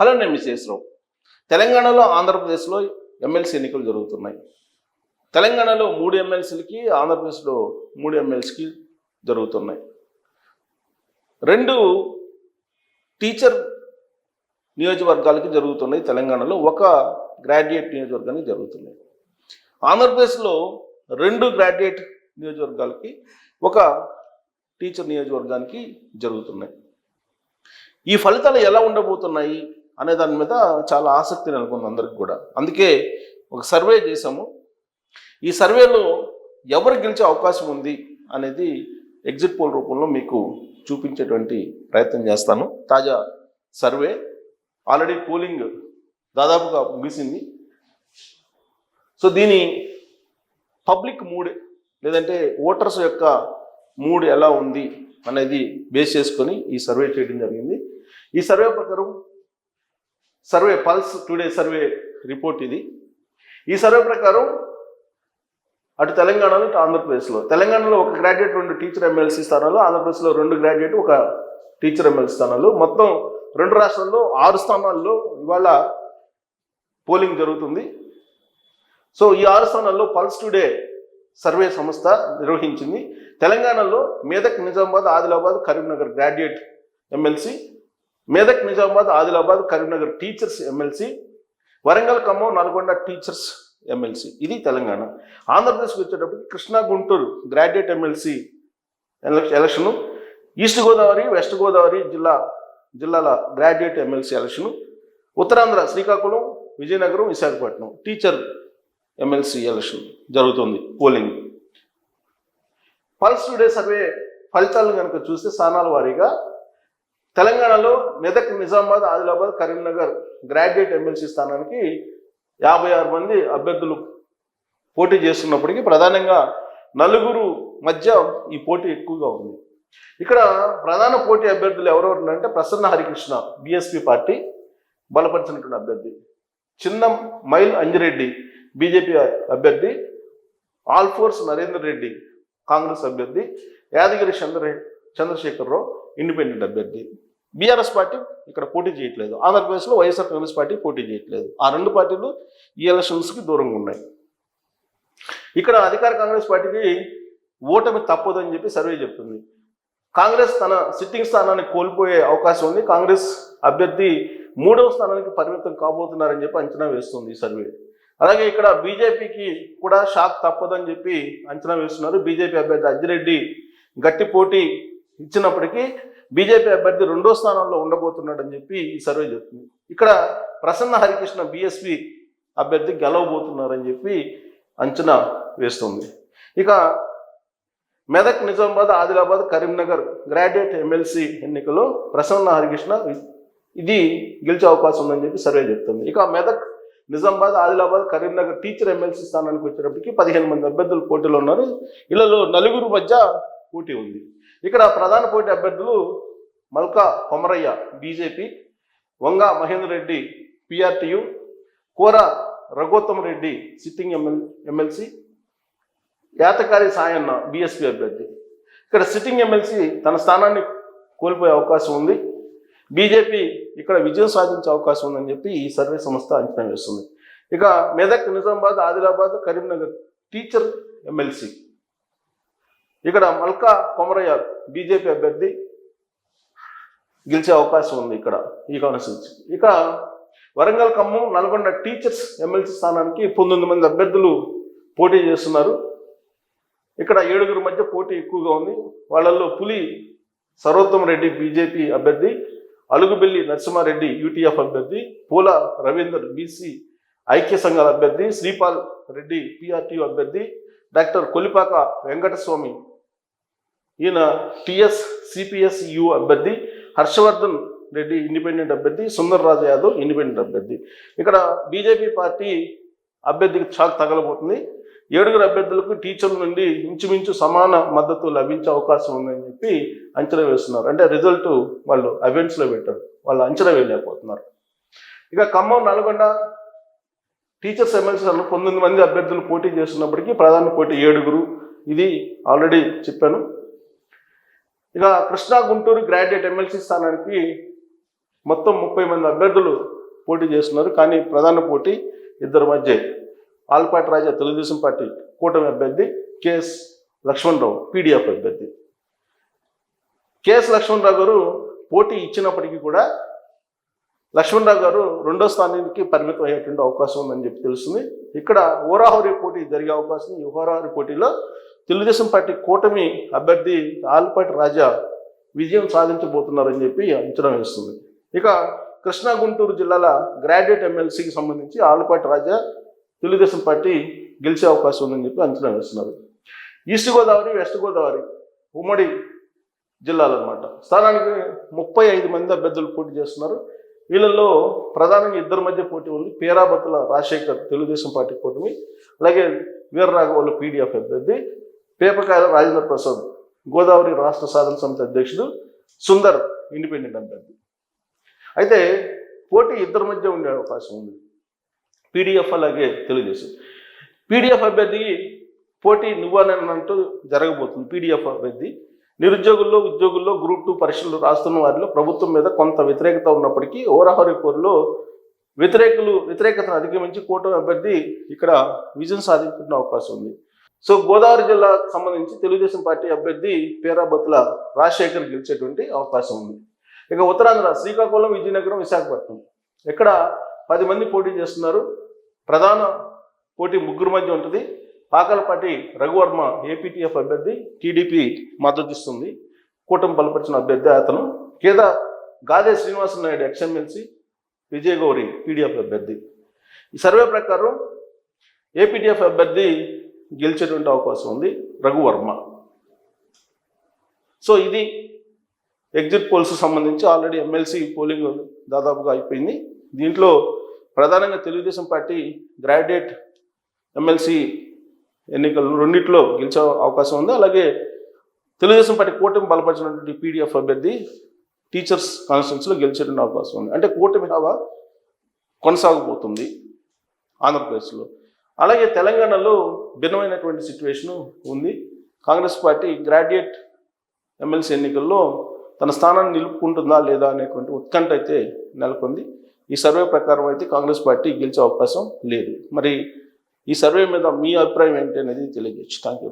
Hello నేను మిసేశ్వరం తెలంగాణలో ఆంధ్రప్రదేశ్లో ఎమ్మెల్సీ ఎన్నికలు జరుగుతున్నాయి. తెలంగాణలో మూడు ఎమ్మెల్సీలకి ఆంధ్రప్రదేశ్లో మూడు ఎమ్మెల్సీకి జరుగుతున్నాయి. రెండు టీచర్ నియోజకవర్గాలకి జరుగుతున్నాయి తెలంగాణలో ఒక గ్రాడ్యుయేట్ నియోజకవర్గానికి జరుగుతున్నాయి. ఆంధ్రప్రదేశ్లో రెండు గ్రాడ్యుయేట్ నియోజకవర్గాలకి ఒక టీచర్ నియోజకవర్గానికి జరుగుతున్నాయి. ఈ ఫలితాలు ఎలా ఉండబోతున్నాయి? అనే దాని మీద చాలా ఆసక్తి నెలకొంది అందరికి కూడా. అందుకే ఒక సర్వే చేశాము. ఈ సర్వేలో ఎవరు గెలిచే అవకాశం ఉంది అనేది ఎగ్జిట్ పోల్ రూపంలో మీకు చూపించేటువంటి ప్రయత్నం చేస్తాను. తాజా సర్వే. ఆల్రెడీ పోలింగ్ దాదాపుగా ముగిసింది. సో దీని పబ్లిక్ మూడ్ లేదంటే ఓటర్స్ యొక్క మూడ్ ఎలా ఉంది అనేది బేస్ చేసుకొని ఈ సర్వే చేయడం జరిగింది. ఈ సర్వే ప్రకారం survey pulse today survey report ఇది. ఈ సర్వే ప్రకారం అటు తెలంగాణలో ఇటు ఆంధ్రప్రదేశ్లో. తెలంగాణలో ఒక గ్రాడ్యుయేట్ రెండు టీచర్ ఎమ్మెల్సీ స్థానాలు ఆంధ్రప్రదేశ్లో రెండు గ్రాడ్యుయేట్ ఒక టీచర్ ఎమ్మెల్సీ స్థానాలు. మొత్తం రెండు రాష్ట్రాల్లో ఆరు స్థానాల్లో ఇవాళ పోలింగ్ జరుగుతుంది. సో ఈ ఆరు స్థానాల్లో పల్స్ టుడే సర్వే సంస్థ నిర్వహించింది. తెలంగాణలో Medak Nizamabad Adilabad Karimnagar graduate MLC Medak Nizamabad Adilabad Karimnagar teachers MLC Warangal Khammam Nalgonda teachers MLC ఇది తెలంగాణ. ఆంధ్రప్రదేశ్కి వచ్చేటప్పుడు Krishna Guntur graduate MLC election east Godavari west Godavari జిల్లా జిల్లాల graduate MLC election Uttarandhra Srikakulam Vizianagaram Visakhapatnam teacher MLC election జరుగుతుంది polling. Pulse today survey ఫలితాలను కనుక చూస్తే స్థానాల వారీగా తెలంగాణలో మెదక్ నిజామాబాద్ ఆదిలాబాద్ కరీంనగర్ గ్రాడ్యుయేట్ ఎమ్మెల్సీ స్థానానికి యాభై ఆరు మంది అభ్యర్థులు పోటీ చేస్తున్నప్పటికీ ప్రధానంగా నలుగురు మధ్య ఈ పోటీ ఎక్కువగా ఉంది. ఇక్కడ ప్రధాన పోటీ అభ్యర్థులు ఎవరెవరు అంటే ప్రసన్న హరికృష్ణ బీఎస్పీ పార్టీ బలపరిచినటువంటి అభ్యర్థి చిన్న మైల్ అంజిరెడ్డి బీజేపీ అభ్యర్థి ఆల్ఫోర్స్ నరేందర్ రెడ్డి కాంగ్రెస్ అభ్యర్థి యాదగిరి చంద్ర చంద్రశేఖరరావు ఇండిపెండెంట్ అభ్యర్థి. బీఆర్ఎస్ పార్టీ ఇక్కడ పోటీ చేయట్లేదు. ఆంధ్రప్రదేశ్లో వైఎస్ఆర్ కాంగ్రెస్ పార్టీ పోటీ చేయట్లేదు. ఆ రెండు పార్టీలు ఈ ఎలక్షన్స్కి దూరంగా ఉన్నాయి. ఇక్కడ అధికార కాంగ్రెస్ పార్టీకి ఓటమి తప్పదని చెప్పి సర్వే చెప్తుంది. కాంగ్రెస్ తన సిట్టింగ్ స్థానాన్ని కోల్పోయే అవకాశం ఉంది. కాంగ్రెస్ అభ్యర్థి మూడవ స్థానానికి పరిమితం కాబోతున్నారని చెప్పి అంచనా వేస్తుంది ఈ సర్వే. అలాగే ఇక్కడ బీజేపీకి కూడా షాక్ తప్పదని చెప్పి అంచనా వేస్తున్నారు. బీజేపీ అభ్యర్థి అజ్జిరెడ్డి. గట్టి పోటీ ఇచ్చినప్పటికీ బీజేపీ అభ్యర్థి రెండో స్థానంలో ఉండబోతున్నాడని చెప్పి ఈ సర్వే చెప్తుంది. ఇక్కడ ప్రసన్న హరికృష్ణ బీఎస్పీ అభ్యర్థి గెలవబోతున్నారని చెప్పి అంచనా వేస్తుంది. ఇక మెదక్ నిజామాబాద్ ఆదిలాబాద్ కరీంనగర్ గ్రాడ్యుయేట్ ఎమ్మెల్సీ ఎన్నికల్లో ప్రసన్న హరికృష్ణ ఇది గెలిచే అవకాశం ఉందని చెప్పి సర్వే చెప్తుంది. ఇక మెదక్ నిజామాబాద్ ఆదిలాబాద్ కరీంనగర్ టీచర్ ఎమ్మెల్సీ స్థానానికి వచ్చేటప్పటికి పదిహేను మంది అభ్యర్థులు పోటీలో ఉన్నారు. ఇళ్ళలో నలుగురు మధ్య పోటీ ఉంది. ఇక్కడ ప్రధాన పోటీ అభ్యర్థులు Malka Komaraiah BJP Vanga Mahender Reddy PRTU Kora Raghottam Reddy sitting ML MLC Yathakari Sayanna BSP అభ్యర్థి. ఇక్కడ సిట్టింగ్ ఎమ్మెల్సీ తన స్థానాన్ని కోల్పోయే అవకాశం ఉంది. బీజేపీ ఇక్కడ విజయం సాధించే అవకాశం ఉందని చెప్పి ఈ సర్వే సంస్థ అంచనా వేస్తుంది. ఇక మెదక్ నిజామాబాద్ ఆదిలాబాద్ కరీంనగర్ టీచర్ ఎమ్మెల్సీ. ఇక్కడ మల్కా కొమరయ్య బీజేపీ అభ్యర్థి గెలిచే అవకాశం ఉంది ఇక్కడ ఈ కాన్స్టిట్యూన్సీ ఇక వరంగల్ ఖమ్మం నల్గొండ టీచర్స్ ఎమ్మెల్సీ స్థానానికి పంతొమ్మిది మంది అభ్యర్థులు పోటీ చేస్తున్నారు. ఇక్కడ ఏడుగురు మధ్య పోటీ ఎక్కువగా ఉంది. వాళ్ళల్లో పులి సర్వోత్తమ రెడ్డి బీజేపీ అభ్యర్థి అలుగుబెల్లి నరసింహారెడ్డి యూటీఎఫ్ అభ్యర్థి పూల రవీందర్ బీసీ ఐక్య సంఘాల అభ్యర్థి శ్రీపాల్ రెడ్డి పిఆర్టీ అభ్యర్థి డాక్టర్ కొలిపాక వెంకటస్వామి ఈయన టిఎస్ సిపిఎస్ యు అభ్యర్థి హర్షవర్ధన్ రెడ్డి ఇండిపెండెంట్ అభ్యర్థి సుందర్ రాజు యాదవ్ ఇండిపెండెంట్ అభ్యర్థి. ఇక్కడ బీజేపీ పార్టీ అభ్యర్థికి షాక్ తగలబోతుంది. ఏడుగురు అభ్యర్థులకు టీచర్ల నుండి ఇంచుమించు సమాన మద్దతు లభించే అవకాశం ఉందని చెప్పి అంచనా వేస్తున్నారు. అంటే రిజల్ట్ వాళ్ళు అవెన్స్లో పెట్టారు. వాళ్ళు అంచనా వేయలేకపోతున్నారు. ఇక ఖమ్మం నల్గొండ టీచర్స్ ఎమ్మెల్సీ పంతొమ్మిది మంది అభ్యర్థులు పోటీ చేస్తున్నప్పటికీ ప్రధాన పోటీ ఏడుగురు. ఇది ఆల్రెడీ చెప్పాను. ఇక కృష్ణా గుంటూరు గ్రాడ్యుయేట్ ఎమ్మెల్సీ స్థానానికి మొత్తం ముప్పై మంది అభ్యర్థులు పోటీ చేస్తున్నారు. కానీ ప్రధాన పోటీ ఇద్దరి మధ్య. ఆల్పాటి రాజా తెలుగుదేశం పార్టీ కూటమి అభ్యర్థి కెఎస్ లక్ష్మణరావు పీడిఎఫ్ అభ్యర్థి. కెఎస్ లక్ష్మణరావు గారు పోటీ ఇచ్చినప్పటికీ కూడా లక్ష్మణరావు గారు రెండో స్థానానికి పరిమితం అయ్యేటువంటి అవకాశం ఉందని చెప్పి తెలుస్తుంది. ఇక్కడ ఓరాహోరీ పోటీ జరిగే అవకాశం ఈ ఓరాహోరీ పోటీలో తెలుగుదేశం పార్టీ కూటమి అభ్యర్థి ఆలపాటి రాజా విజయం సాధించబోతున్నారని చెప్పి అంచనా వేస్తుంది. ఇక కృష్ణా గుంటూరు జిల్లాల గ్రాడ్యుయేట్ ఎమ్మెల్సీకి సంబంధించి ఆలపాటి రాజా తెలుగుదేశం పార్టీ గెలిచే అవకాశం ఉందని చెప్పి అంచనా వేస్తున్నారు. ఈస్ట్ గోదావరి వెస్ట్ గోదావరి ఉమ్మడి జిల్లాలన్నమాట. స్థానానికి ముప్పై ఐదు మంది అభ్యర్థులు పోటీ చేస్తున్నారు. వీళ్ళల్లో ప్రధానంగా ఇద్దరి మధ్య పోటీ ఉంది. పేరాబత్తుల రాజశేఖర్ తెలుగుదేశం పార్టీ కూటమి అలాగే వీరరాఘవల్లు పీడిఎఫ్ అభ్యర్థి పేపకాయ రాజేంద్ర ప్రసాద్ గోదావరి రాష్ట్ర సాధన సమితి అధ్యక్షుడు సుందర్ ఇండిపెండెంట్ అభ్యర్థి. అయితే పోటీ ఇద్దరి మధ్య ఉండే అవకాశం ఉంది. పీడిఎఫ్ అలాగే తెలుగుదేశం. పీడిఎఫ్ అభ్యర్థికి పోటీ నువ్వనంటూ జరగబోతుంది పీడిఎఫ్ అభ్యర్థి. నిరుద్యోగుల్లో ఉద్యోగుల్లో గ్రూప్ టూ పరీక్షలు రాస్తున్న వారిలో ప్రభుత్వం మీద కొంత వ్యతిరేకత ఉన్నప్పటికీ ఓరాహరి కోర్లో వ్యతిరేకులు వ్యతిరేకతను అధిగమించి కూటమి అభ్యర్థి ఇక్కడ విజయం సాధించుకున్న అవకాశం ఉంది. సో గోదావరి జిల్లాకు సంబంధించి తెలుగుదేశం పార్టీ అభ్యర్థి పేరాబత్తుల రాజశేఖర్ గెలిచేటువంటి అవకాశం ఉంది. ఇక ఉత్తరాంధ్ర శ్రీకాకుళం విజయనగరం విశాఖపట్నం. ఇక్కడ పది మంది పోటీ చేస్తున్నారు? ప్రధాన పోటీ ముగ్గురు మధ్య ఉంటుంది. పాకలపాటి రఘువర్మ ఏపీటీఎఫ్ అభ్యర్థి టీడీపీ మద్దతు ఇస్తుంది. కూటమి బలపరిచిన అభ్యర్థి అతను. కేదా Gade Srinivasa Naidu ex MLC Vijayagouri PDF అభ్యర్థి. ఈ సర్వే ప్రకారం ఏపీటీఎఫ్ అభ్యర్థి గెలిచేటువంటి అవకాశం ఉంది. రఘువర్మ. సో ఇది ఎగ్జిట్ పోల్స్ సంబంధించి ఆల్రెడీ ఎమ్మెల్సీ పోలింగ్ దాదాపుగా అయిపోయింది. దీంట్లో ప్రధానంగా తెలుగుదేశం పార్టీ గ్రాడ్యుయేట్ ఎమ్మెల్సీ ఎన్నికలు రెండిట్లో గెలిచే అవకాశం ఉంది. అలాగే తెలుగుదేశం పార్టీ కూటమి బలపరిచినటువంటి పీడిఎఫ్ అభ్యర్థి టీచర్స్ కాన్స్టిట్యూన్సీలో గెలిచేటువంటి అవకాశం ఉంది. అంటే కూటమి హవా కొనసాగబోతుంది ఆంధ్రప్రదేశ్లో. అలాగే తెలంగాణలో భిన్నమైనటువంటి సిచ్యువేషను ఉంది. కాంగ్రెస్ పార్టీ గ్రాడ్యుయేట్ ఎమ్మెల్సీ ఎన్నికల్లో తన స్థానాన్ని నిలుపుకుంటుందా లేదా అనేటువంటి ఉత్కంఠ అయితే నెలకొంది. ఈ సర్వే ప్రకారం అయితే కాంగ్రెస్ పార్టీ గెలిచే అవకాశం లేదు. మరి ఈ సర్వే మీద మీ అభిప్రాయం ఏంటి అనేది తెలియజేయచ్చు. Thank you